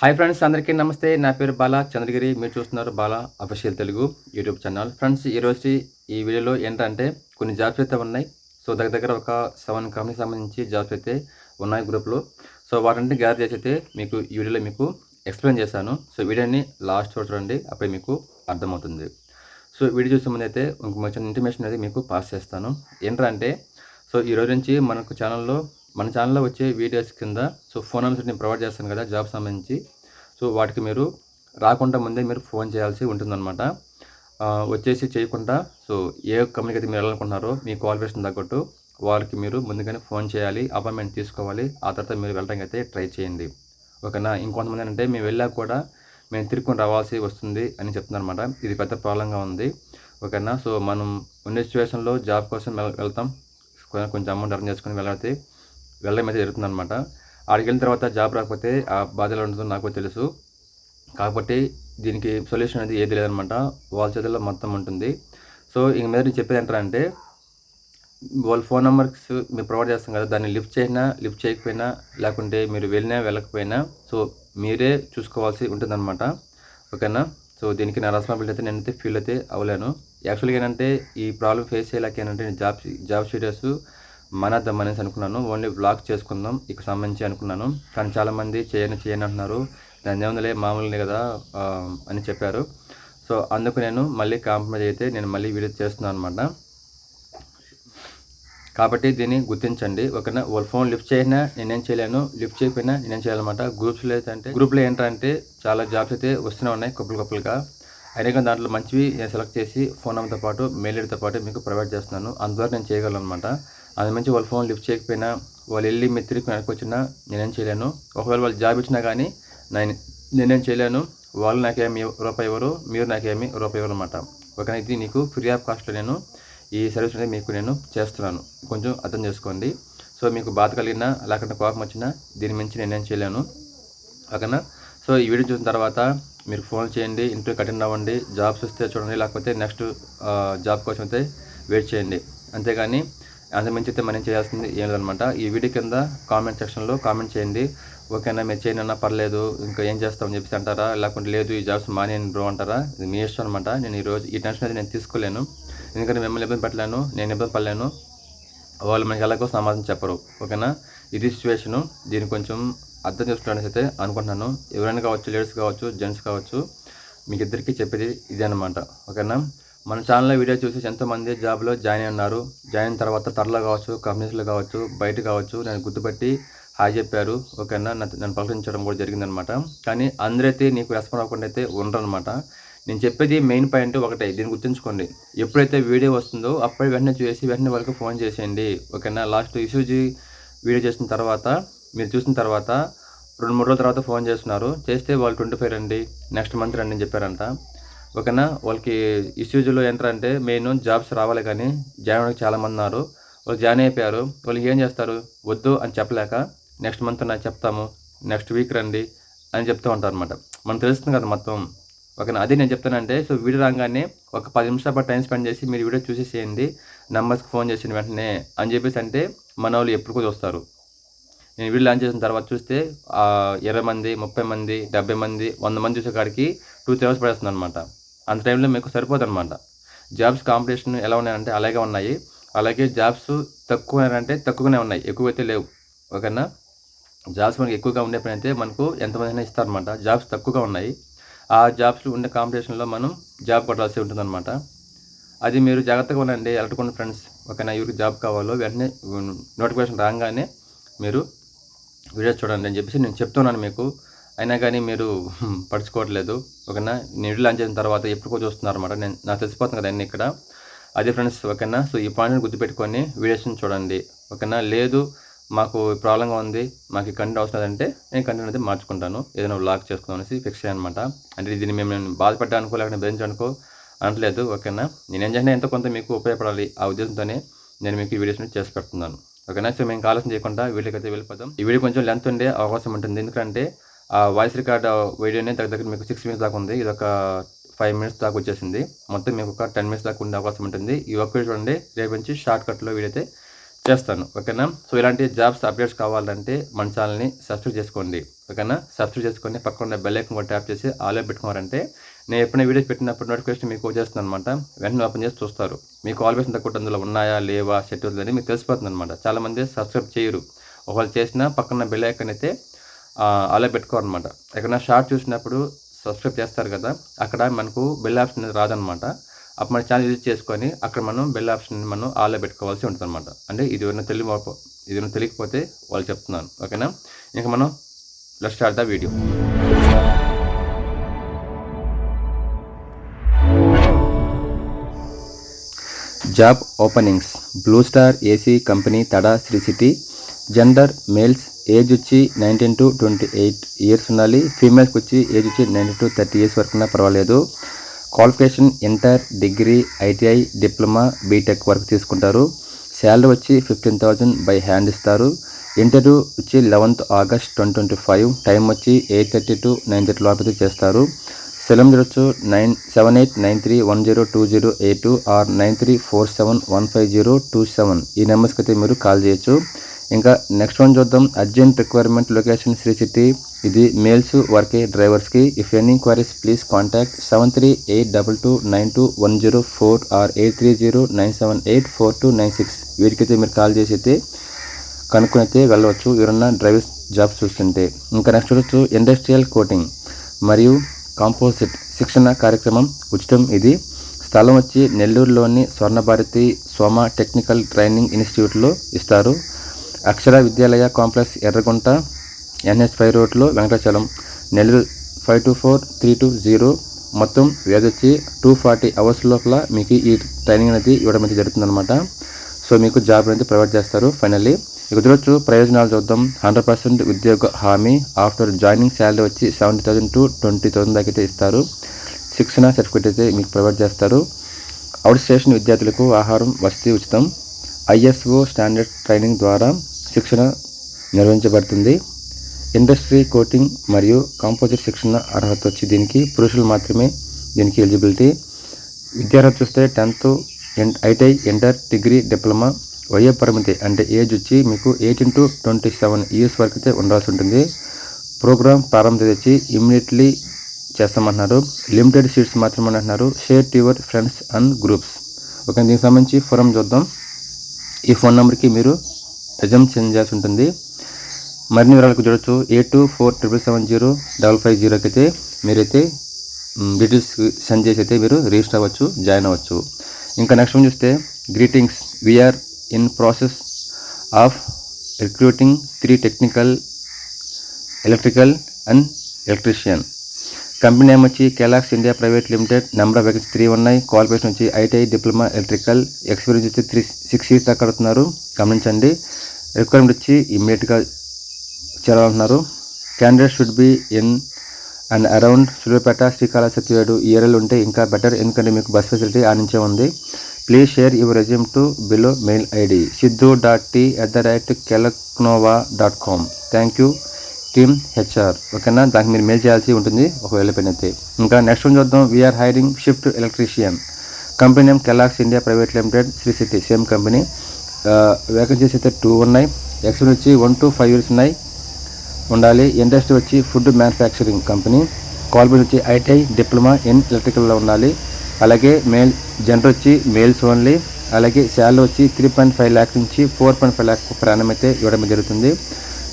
Hi friends అందరికీ నమస్తే. నా పేరు బాలా చంద్రగిరి. మీరు చూస్తున్నారు Bala official Telugu YouTube channel. Friends ఈరోజు ఈ వీడియోలో ఏంటంటే కొన్ని జాబ్స్ అయితే ఉన్నాయి. సో దగ్గర దగ్గర ఒక సెవెన్ కంపెనీకి సంబంధించి జాబ్స్ అయితే ఉన్నాయి గ్రూప్లో. సో వాటిని గ్యాదర్ చేసి అయితే మీకు ఈ వీడియోలో మీకు ఎక్స్ప్లెయిన్ చేశాను. సో వీడియోని లాస్ట్ చూడండి అప్పుడే మీకు అర్థమవుతుంది. సో వీడియో చూసే ముందు అయితే ఇంకొక మంచి ఇన్ఫర్మేషన్ అనేది మీకు పాస్ చేస్తాను. ఏంటంటే సో ఈ రోజు నుంచి మనకు ఛానల్లో మన ఛానల్లో వచ్చే వీడియోస్ కింద సో ఫోన్ నెంబర్స్ నేను ప్రొవైడ్ చేస్తాను కదా జాబ్ సంబంధించి. సో వాటికి మీరు రాకుండా ముందే మీరు ఫోన్ చేయాల్సి ఉంటుందన్నమాట. వచ్చేసి చేయకుండా సో ఏ కంపెనీకి అయితే మీరు వెళ్ళాలనుకుంటున్నారో మీ క్వాలిఫికేషన్ తగ్గట్టు వాళ్ళకి మీరు ముందుగానే ఫోన్ చేయాలి అపాయింట్మెంట్ తీసుకోవాలి ఆ తర్వాత మీరు వెళ్ళడానికి అయితే ట్రై చేయండి. ఓకేనా? ఇంకొంతమంది అంటే మేము వెళ్ళాక కూడా మేము తిరుక్కొని రావాల్సి వస్తుంది అని చెప్తున్నారు అనమాట ఇది పెద్ద ప్రాబ్లంగా ఉంది. ఓకేనా? సో మనం ఉండే సిచ్యువేషన్లో జాబ్ కోసం వెళ్తాం. కొంచెం అమౌంట్ అర్న్ చేసుకుని వెళ్ళాలి వెళ్ళడం అయితే జరుగుతుంది అనమాట ఆడికి వెళ్ళిన తర్వాత జాబ్ రాకపోతే ఆ బాధలు ఉంటుందో నాకు తెలుసు. కాబట్టి దీనికి సొల్యూషన్ అనేది ఏది లేదనమాట వాళ్ళ చేతుల్లో మొత్తం ఉంటుంది. సో ఇంక మీద నేను చెప్పేది ఏంటంటే వాళ్ళ ఫోన్ నెంబర్స్ మీరు ప్రొవైడ్ చేస్తాం కదా దాన్ని లిఫ్ట్ చేసినా లిఫ్ట్ చేయకపోయినా లేకుంటే మీరు వెళ్ళినా వెళ్ళకపోయినా సో మీరే చూసుకోవాల్సి ఉంటుందన్నమాట. ఓకేనా? సో దీనికి నా రెస్పాన్సిబిలిటీ అయితే నేనైతే ఫీల్ అయితే అవ్వలేను. యాక్చువల్గా ఏంటంటే ఈ ప్రాబ్లం ఫేస్ చేయలేక ఏంటంటే నేను జాబ్ జాబ్ స్టేటస్ మన అనేసి అనుకున్నాను. ఓన్లీ బ్లాగ్ చేసుకుందాం ఇక సంబంధించి అనుకున్నాను. కానీ చాలామంది చేయని చేయని అంటున్నారు. దాని ఏముందిలే మామూలునే కదా అని చెప్పారు. సో అందుకు నేను మళ్ళీ కాంప్రమైజ్ అయితే నేను మళ్ళీ వీడియో చేస్తున్నాను అనమాట కాబట్టి దీన్ని గుర్తించండి. ఓకేనా వాళ్ళ ఫోన్ లిఫ్ట్ చేసినా నేనేం చేయలేను. లిఫ్ట్ చేయకపోయినా నేనేం చేయాలన్నమాట. గ్రూప్స్లో అయితే అంటే గ్రూప్లో ఏంటంటే చాలా జాబ్స్ అయితే వస్తూనే ఉన్నాయి కప్పులు కప్పులుగా. అయినా కానీ దాంట్లో మంచివి నేను సెలెక్ట్ చేసి ఫోన్ నెంబర్తో పాటు మెయిల్ ఐడితో పాటు మీకు ప్రొవైడ్ చేస్తున్నాను. అందువల్ల నేను చేయగలను అనమాట అది మంచి వాళ్ళ ఫోన్ లిఫ్ట్ చేయకపోయినా వాళ్ళు వెళ్ళి మీరు తిరిగి వెనక్కి వచ్చినా నేనేం చేయలేను. ఒకవేళ వాళ్ళు జాబ్ ఇచ్చినా కానీ నేను నేనేం చేయలేను. వాళ్ళు నాకేమి రూపాయి ఇవ్వరు మీరు నాకేమి రూపాయి ఇవ్వరు అనమాట ఓకేనా? ఇది నీకు ఫ్రీ ఆఫ్ కాస్ట్లో నేను ఈ సర్వీస్ అనేది మీకు నేను చేస్తున్నాను. కొంచెం అర్థం చేసుకోండి. సో మీకు బాధ కలిగినా లేకుంటే కోపం వచ్చినా దీని మించి నేనేం చేయలేను. ఓకేనా? సో ఈ వీడియో చూసిన తర్వాత మీరు ఫోన్ చేయండి ఇంటర్వ్యూకి అటెండ్ అవ్వండి జాబ్స్ వస్తే చూడండి లేకపోతే నెక్స్ట్ జాబ్ కోసం అయితే వెయిట్ చేయండి. అంతేగాని అంతకుమించి అయితే మనం చేయాల్సింది ఏం లేదనమాట. ఈ వీడియో కింద కామెంట్ సెక్షన్లో కామెంట్ చేయండి. ఓకేనా మీరు చేయను అన్నా పర్లేదు ఇంకా ఏం చేస్తామని చెప్పేసి అంటారా? లేకుంటే లేదు ఈ జాబ్స్ మానేయండి బ్రో అంటారా? ఇది మీ ఇష్టం అనమాట. నేను ఈరోజు ఈ టెన్షన్ అయితే నేను తీసుకోలేను. ఎందుకంటే మిమ్మల్ని ఇబ్బంది పెట్టలేను నేను ఇబ్బంది పడలేను. వాళ్ళు మనకి ఎలాగో సమాధానం చెప్పరు ఓకేనా? ఇది సిచ్యువేషను దీన్ని కొంచెం అర్థం చేసుకోవడానికి అయితే అనుకుంటున్నాను. ఎవరైనా కావచ్చు లేడీస్ కావచ్చు జెంట్స్ కావచ్చు మీకు ఇద్దరికి చెప్పేది ఇదే అనమాట ఓకేనా? మన ఛానల్లో వీడియో చూసి ఎంతోమంది జాబ్లో జాయిన్ అయి ఉన్నారు. జాయిన్ అయిన తర్వాత త్వరలో కావచ్చు కంపెనీస్లో కావచ్చు బయట కావచ్చు నేను గుర్తుపెట్టి హాయ్ చెప్పారు ఓకేనా? నన్ను నన్ను పలకరించడం కూడా జరిగిందనమాట కానీ అందరైతే నీకు రెస్పాండ్ అవ్వకుండా అయితే ఉండరు అనమాట నేను చెప్పేది మెయిన్ పాయింట్ ఒకటే దీన్ని గుర్తుంచుకోండి. ఎప్పుడైతే వీడియో వస్తుందో అప్పుడు వెంటనే చూసి వెంటనే వాళ్ళకి ఫోన్ చేసేయండి. ఓకేనా? లాస్ట్ ఇష్యూజీ వీడియో చేసిన తర్వాత మీరు చూసిన తర్వాత రెండు మూడు రోజుల తర్వాత ఫోన్ చేస్తున్నారు. చేస్తే వాళ్ళు ట్వంటీ ఫైవ్ రండి నెక్స్ట్ మంత్ రండి అని చెప్పారంట. ఓకేనా? వాళ్ళకి ఇష్యూజ్లో ఏంటంటే మెయిన్ జాబ్స్ రావాలి కానీ జాయిన్ అవ్వడానికి చాలామంది ఉన్నారు. వాళ్ళు జాయిన్ అయిపోయారు. వాళ్ళు ఏం చేస్తారు? వద్దు అని చెప్పలేక నెక్స్ట్ మంత్ నాకు చెప్తాము నెక్స్ట్ వీక్ రండి అని చెప్తూ ఉంటారు అనమాట మనం తెలుస్తుంది కదా మొత్తం. ఓకేనా అదే నేను చెప్తానంటే సో వీడియో రాగానే ఒక పది నిమిషాల పాటు టైం స్పెండ్ చేసి మీరు వీడియో చూసేసేయండి నెంబర్స్కి ఫోన్ చేసిన వెంటనే అని చెప్పేసి అంటే మన వాళ్ళు ఎప్పుడు చూస్తారు. నేను వీడియో లాంచ్ చేసిన తర్వాత చూస్తే ఇరవై మంది ముప్పై మంది డెబ్బై మంది వంద మంది చూసే కాడికి టూ త్రీ అవర్స్ పడేస్తుంది అనమాట అంత టైంలో మీకు సరిపోతుంది అనమాట జాబ్స్ కాంపిటీషన్ ఎలా ఉన్నాయంటే అలాగే ఉన్నాయి. అలాగే జాబ్స్ తక్కువ అంటే తక్కువగానే ఉన్నాయి. ఎక్కువ అయితే లేవు. ఓకేనా? జాబ్స్ మనకి ఎక్కువగా ఉండే పని అయితే మనకు ఎంతమంది అయినా ఇస్తారనమాట జాబ్స్ తక్కువగా ఉన్నాయి. ఆ జాబ్స్లో ఉండే కాంపిటీషన్లో మనం జాబ్ కొట్టాల్సి ఉంటుందన్నమాట. అది మీరు జాగ్రత్తగా ఉండండి ఎలక్ట్రికల్ ఫ్రెండ్స్. ఓకేనా? ఎవరికి జాబ్ కావాలో వెంటనే నోటిఫికేషన్ రాగానే మీరు వీడియోస్ చూడండి అని చెప్పేసి నేను చెప్తున్నాను మీకు. అయినా కానీ మీరు పడుచుకోవట్లేదు ఓకేనా? నేను లాంచ్ చేసిన తర్వాత ఎప్పుడుకో చూస్తున్నారు అనమాట నేను నాకు తెలిసిపోతుంది కదండి ఇక్కడ. అదే ఫ్రెండ్స్ ఓకేనా? సో ఈ పాయింట్ని గుర్తుపెట్టుకొని వీడియోస్ని చూడండి. ఓకేనా? లేదు మాకు ప్రాబ్లంగా ఉంది మాకు కంటెంట్ అవసరం లేదంటే నేను కంటెంట్ అయితే మార్చుకుంటాను. ఏదైనా లాక్ చేసుకుందాం అనేసి ఫిక్స్ అయ్యానమాట అంటే దీన్ని మేము నేను బాధపడ్డానుకో లేకపోతే బెదిరించనుకో అనట్లేదు ఓకేనా? నేనేం చేసినా ఎంతో కొంత మీకు ఉపయోగపడాలి ఆ ఉద్దేశంతోనే నేను మీకు ఈ వీడియోస్ని చేసి పెడుతున్నాను. ఓకేనా? సో మేము ఆలోచన చేయకుండా వీడియోకి అయితే వెళ్ళిపోదాం. ఈ వీడియో కొంచెం లెంత్ ఉండే అవకాశం ఉంటుంది. ఎందుకంటే ఆ వాయిస్ రికార్డ్ వీడియోనే దగ్గర దగ్గర మీకు సిక్స్ మినిట్స్ దాకా ఉంది. ఇది ఒక ఫైవ్ మినిట్స్ దాకా వచ్చేసింది. మొత్తం మీకు ఒక టెన్ మినిట్స్ దాకా ఉండే అవకాశం ఉంటుంది. ఈ ఒక్క వీడియో చూడండి. రేపు నుంచి షార్ట్ కట్లో వీడియో అయితే చేస్తాను ఓకేనా? సో ఇలాంటి జాబ్స్ అప్డేట్స్ కావాలంటే మన ఛానల్ని సబ్స్క్రైబ్ చేసుకోండి ఓకేనా? సబ్స్క్రైబ్ చేసుకొని పక్కన బెల్ ఐకన్ కూడా ట్యాప్ చేసి ఆలో పెట్టుకున్నారంటే నేను ఎప్పుడైనా వీడియోస్ పెట్టినప్పుడు నోటిఫికేషన్ మీకు వచ్చేస్తుంది అనమాట వెంటనే ఓపెన్ చేసి చూస్తారు. మీకు ఆల్వేస్ తక్కువ అందులో ఉన్నాయా లేవా షెడ్యూల్ అని మీకు తెలిసిపోతుంది అనమాట చాలామంది సబ్స్క్రైబ్ చేయరు. ఒకవేళ చేసినా పక్కన బెల్ ఐకన్ అయితే అలా పెట్టుకోవాలన్నమాట ఎక్కడైనా షార్ట్ చూసినప్పుడు సబ్స్క్రైబ్ చేస్తారు కదా అక్కడ మనకు బెల్ ఆప్షన్ అనేది రాదనమాట అప్పుడు మన ఛానల్ యూజ్ చేసుకొని అక్కడ మనం బెల్ ఆప్షన్ మనం ఆలో పెట్టుకోవాల్సి ఉంటుంది అనమాట అంటే ఇది ఏమైనా తెలియ ఇది ఏమైనా తెలియకపోతే వాళ్ళు చెప్తున్నాను ఓకేనా ఇంకా మనం let start the video job openings blue star AC company Tada Sri City gender males age వచ్చి nineteen to twenty eight years ఉండాలి ఫీమేల్స్కి వచ్చి ఏజ్ వచ్చి నైన్టీన్ టు థర్టీ ఇయర్స్ వరకు ఉన్నా పర్వాలేదు. Qualification inter degree ITI diploma BTech వరకు తీసుకుంటారు. శాలరీ వచ్చి ఫిఫ్టీన్ థౌజండ్ బై హ్యాండ్ ఇస్తారు. ఇంటర్వ్యూ వచ్చి eleventh August twenty twenty five. Time వచ్చి eight thirty to nine thirty లోపల చేస్తారు. సెలవు చూడొచ్చు. Nine seven eight nine three one zero two zero eight two or nine three four seven one five zero two seven. ఈ నెంబర్స్కి అయితే మీరు call చేయొచ్చు. ఇంకా నెక్స్ట్ వన్ చూద్దాం. Urgent requirement location Sri City ఇది మేల్స్ వర్కే డ్రైవర్స్కి if any queries please contact seven three eight double two nine two one zero four or eight three zero nine seven eight four two nine six వీటికైతే మీరు call చేసి అయితే కనుక్కొని అయితే వెళ్ళవచ్చు. ఎవరన్నా drivers jobs చూస్తుంటే. ఇంకా నెక్స్ట్ వచ్చి ఇండస్ట్రియల్ కోటింగ్ మరియు కాంపోజిట్ శిక్షణ కార్యక్రమం ఉచితం. ఇది స్థలం వచ్చి నెల్లూరులోని స్వర్ణభారతి సోమ టెక్నికల్ ట్రైనింగ్ ఇన్స్టిట్యూట్లో ఇస్తారు. Akshara Vidyalaya complex Erragunta NH five రోడ్లో Venkatachalam Nellore five two four three two zero. మొత్తం వ్యవధి వచ్చి టూ ఫార్టీ అవర్స్ లోపల మీకు ఈ ట్రైనింగ్ అనేది ఇవ్వడం అయితే జరుగుతుందన్నమాట. సో మీకు జాబ్ అనేది ప్రొవైడ్ చేస్తారు ఫైనల్లీ. ఇక చూడొచ్చు ప్రయోజనాలు చూద్దాం. హండ్రెడ్ పర్సెంట్ ఉద్యోగ హామీ ఆఫ్టర్ జాయినింగ్ శాలరీ వచ్చి seventy thousand to twenty thousand దాకా అయితే ఇస్తారు. శిక్షణ సర్టిఫికేట్ అయితే మీకు ప్రొవైడ్ చేస్తారు. అవుట్ స్టేషన్ విద్యార్థులకు ఆహారం వసతి ఉచితం. ఐఎస్ఓ స్టాండర్డ్ ట్రైనింగ్ ద్వారా శిక్షణ నిర్వహించబడుతుంది. ఇండస్ట్రీ కోటింగ్ మరియు కాంపోజిట్ శిక్షణ అర్హత వచ్చి దీనికి పురుషులు మాత్రమే దీనికి ఎలిజిబిలిటీ. విద్యార్హత చూస్తే tenth ITI inter degree diploma వయో పరిమితి అంటే ఏజ్ వచ్చి మీకు eighteen to twenty seven years వరకు అయితే ఉండాల్సి ఉంటుంది. ప్రోగ్రామ్ ప్రారంభ తేదీ వచ్చి ఇమ్మీడియట్లీ చేస్తామంటున్నారు. లిమిటెడ్ సీట్స్ మాత్రమే అంటున్నారు share to your friends and groups. Okay దీనికి సంబంధించి ఫోరం చూద్దాం. ఈ ఫోన్ నెంబర్కి మీరు అజంప్షన్ సెండ్ చేయాల్సి ఉంటుంది. మరిన్ని వివరాలకు చూడొచ్చు. Eight two four triple seven zero double five జీరోకి అయితే మీరైతే డీటెయిల్స్ సెండ్ చేసి అయితే మీరు రిజిస్టర్ అవ్వచ్చు జాయిన్ అవ్వచ్చు. ఇంకా నెక్స్ట్ వన్ చూస్తే greetings. We are in process of recruiting three technical electrical and electrician company name వచ్చి Kelax India private limited. Number of vacancy three ఉన్నాయి. క్వాలిఫికేషన్ వచ్చి ఐటీఐ డిప్లొమా ఎలక్ట్రికల్ ఎక్స్పీరియన్స్ వచ్చి three six years దాకా అడుగుతున్నారు. గమనించండి. Requirement వచ్చి ఇమ్మీడియట్గా చేరాలంటున్నారు. Candidate should be in and around Suryapet Srikalahasti ఏడు ఈ ఉంటే ఇంకా బెటర్ ఎందుకంటే మీకు బస్ ఫెసిలిటీ ఆనించే ఉంది. Please share your resume to below mail ID Siddhu dot T at the rate Kelaknova dot com thank you team HR ఓకేనా? దానికి మీరు మెయిల్ చేయాల్సి ఉంటుంది. ఒకవేళ అయితే. ఇంకా నెక్స్ట్ వన్ చూద్దాం. We are hiring shift electrician company name Kelax India private limited Sri City same company vacancies అయితే టూ ఉన్నాయి. ఎక్స్పీరియన్స్ వచ్చి వన్ టు ఫైవ్ ఇయర్స్ ఉన్నాయి. ఉండాలి. ఇండస్ట్రీ వచ్చి ఫుడ్ మ్యానుఫ్యాక్చరింగ్ కంపెనీ క్వాలిఫికేషన్ వచ్చి ఐటీఐ డిప్లొమా ఇన్ ఎలక్ట్రికల్లో ఉండాలి. అలాగే మేల్ జెండర్ వచ్చి మేల్స్ ఓన్లీ అలాగే శాలరీ వచ్చి త్రీ పాయింట్ ఫైవ్ ల్యాక్స్ నుంచి ఫోర్ పాయింట్ ఫైవ్ ల్యాక్ ప్రయాణం అయితే ఇవ్వడం జరుగుతుంది.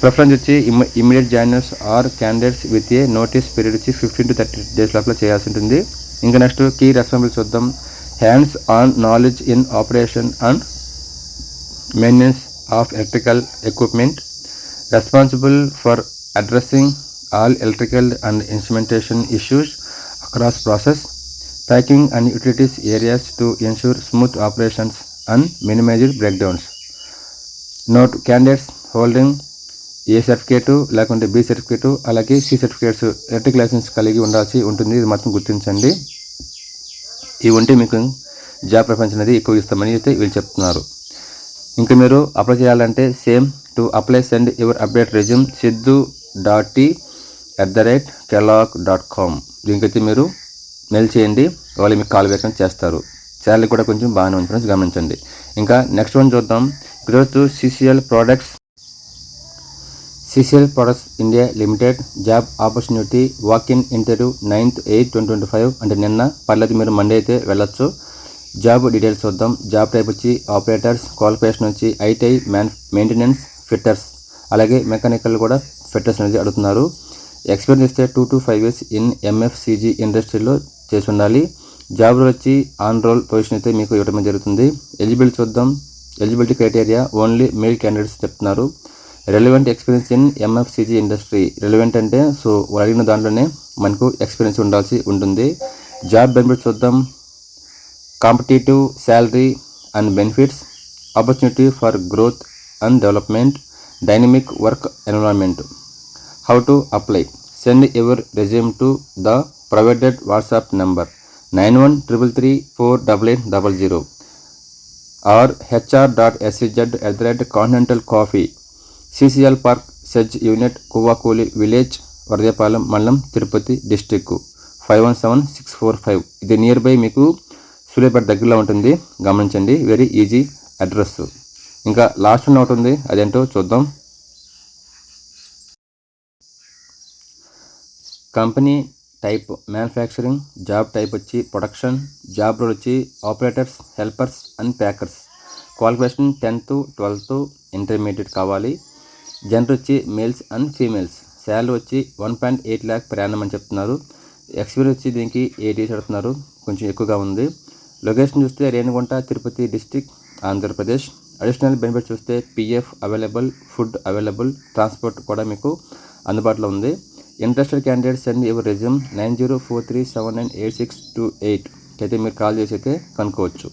ప్రిఫరెన్స్ వచ్చి ఇమ్మ immediate joiners or candidates with a notice period వచ్చి ఫిఫ్టీన్ టు థర్టీ డేస్ లోపల చేయాల్సి ఉంటుంది. ఇంకా నెక్స్ట్ కీ రెస్పాన్సిబిలిటీ చూద్దాం. Hands on knowledge in operation and maintenance of electrical equipment responsible for addressing all electrical and instrumentation issues across process packing and utilities areas to ensure smooth operations and minimized breakdowns note candidates holding A certificate లేకుంటే B certificate అలాగే C certificates electric license కలిగి ఉండాల్సి ఉంటుంది. ఇది మాత్రం గుర్తించండి. ఇవి ఉంటే మీకు జాబ్ ప్రిఫరెన్స్ అనేది ఎక్కువ ఇస్తామని అయితే వీళ్ళు చెప్తున్నారు. ఇంకా మీరు అప్లై చేయాలంటే same to apply send your update resume Siddhu dot T at the rate Kelac dot com. దీనికైతే మీరు మెయిల్ చేయండి. వాళ్ళు మీకు కాల్ వేకం చేస్తారు. శాలరీ కూడా కొంచెం బాగానే ఉంది. ఫ్రెండ్స్ గమనించండి. ఇంకా నెక్స్ట్ వన్ చూద్దాం. Growth CCL products CCL products India limited job opportunity walk in interview ninth eighth twenty twenty five అంటే నిన్న పర్లేదు మీరు మండే అయితే వెళ్ళొచ్చు. జాబ్ డీటెయిల్స్ చూద్దాం. జాబ్ టైప్ వచ్చి ఆపరేటర్స్ క్వాలిఫికేషన్ వచ్చి ఐటీఐ మ్యాన్ మెయింటెనెన్స్ ఫిట్టర్స్ అలాగే మెకానికల్ కూడా ఫిట్టర్స్ అనేది అడుగుతున్నారు. ఎక్స్పీరియన్స్ ఇస్తే two to five years in ఎంఎఫ్సిజీ ఇండస్ట్రీలో చేసి ఉండాలి. జాబ్లో వచ్చి ఆన్ రోల్ పొజిషన్ అయితే మీకు ఇవ్వడం జరుగుతుంది. ఎలిజిబిలిటీ చూద్దాం. Eligibility criteria only male candidates చెప్తున్నారు. రెలివెంట్ ఎక్స్పీరియన్స్ ఇన్ ఎంఎఫ్సిజీ ఇండస్ట్రీ రెలివెంట్ అంటే సో వాళ్ళు అడిగిన దాంట్లోనే మనకు ఎక్స్పీరియన్స్ ఉండాల్సి ఉంటుంది. జాబ్ బెనిఫిట్స్ చూద్దాం. Competitive salary and benefits opportunity for growth and development dynamic work environment how to apply send your resume to the provided WhatsApp number nine one triple three four double eight double zero or HR dot SCZ at the rate continental coffee CCL park SEZ unit Kuvvakuli village Varadaiahpalem మండలం Tirupati district five one seven six four five. ఇది near by మీకు సూర్యాపేట దగ్గరలో ఉంటుంది. గమనించండి. Very easy address ఇంకా last one ఒకటి ఉంది. అదేంటో చూద్దాం. Company type manufacturing job type వచ్చి ప్రొడక్షన్ జాబ్ రోల్ వచ్చి operators helpers and packers qualification tenth twelfth intermediate కావాలి. జెండర్ వచ్చి మేల్స్ అండ్ ఫీమేల్స్. శాలరీ వచ్చి వన్ పాయింట్ ఎయిట్ ల్యాక్ ప్రయాణం అని చెప్తున్నారు. ఎక్స్పీరియన్స్ వచ్చి దీనికి ఎయిట్ ఇయర్స్ అడుగుతున్నారు కొంచెం ఎక్కువగా ఉంది. లొకేషన్ చూస్తే Renigunta Tirupati district Andhra Pradesh. Additional benefits చూస్తే PF available food available transport కూడా మీకు అందుబాటులో ఉంది. Interested candidates send your resume nine zero four three seven nine eight six two eight. అయితే మీరు కాల్ చేసి అయితే కనుక్కోవచ్చు.